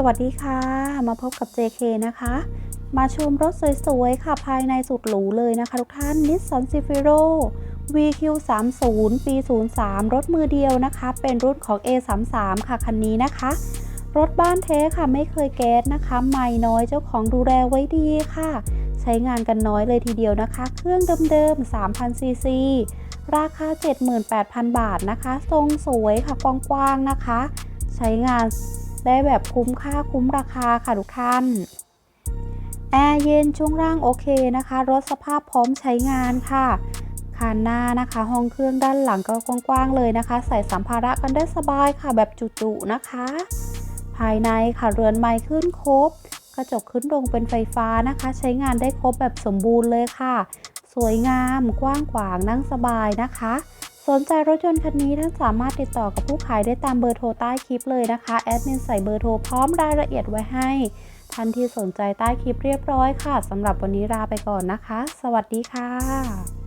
สวัสดีค่ะ มาพบกับ JK นะคะ มาชมรถสวยๆ ค่ะ ภายในสุดหรูเลยนะคะ ทุกท่าน Nissan Cifiro VQ30 ปี 03 รถมือเดียวนะคะ เป็นรุ่นของ A33 ค่ะ คันนี้นะคะ รถบ้านเทค่ะ ไม่เคยแก๊สนะคะใหม่น้อยเจ้าของดูแลไว้ดีค่ะ ใช้งานกันน้อยเลยทีเดียวนะคะ เครื่องเดิมๆ 3,000 ซีซี ราคา 78,000 บาทนะคะ ทรงสวยค่ะ กว้างๆ นะคะ ใช้งาน ได้แบบคุ้มค่าคุ้มราคาค่ะทุกท่านแอร์เย็นช่วงล่างโอเคนะคะรถสภาพพร้อมใช้งานค่ะคานหน้านะคะ ห้องเครื่องด้านหลังก็กว้างๆเลยนะคะ ใส่สัมภาระกันได้สบายค่ะแบบจุๆนะคะ ภายในค่ะเรือนไม้ขึ้นครบ กระจกขึ้นลงเป็นไฟฟ้านะคะ ใช้งานได้ครบแบบสมบูรณ์เลยค่ะ สวยงามกว้างขวางนั่งสบายนะคะ สนใจรถยนต์คันนี้ท่านสามารถติดต่อกับผู้ขายได้ตามเบอร์โทรใต้คลิปเลยนะคะ แอดมินใส่เบอร์โทรพร้อมรายละเอียดไว้ให้ ท่านที่สนใจใต้คลิปเรียบร้อยค่ะสำหรับวันนี้ลาไปก่อนนะคะ สวัสดีค่ะ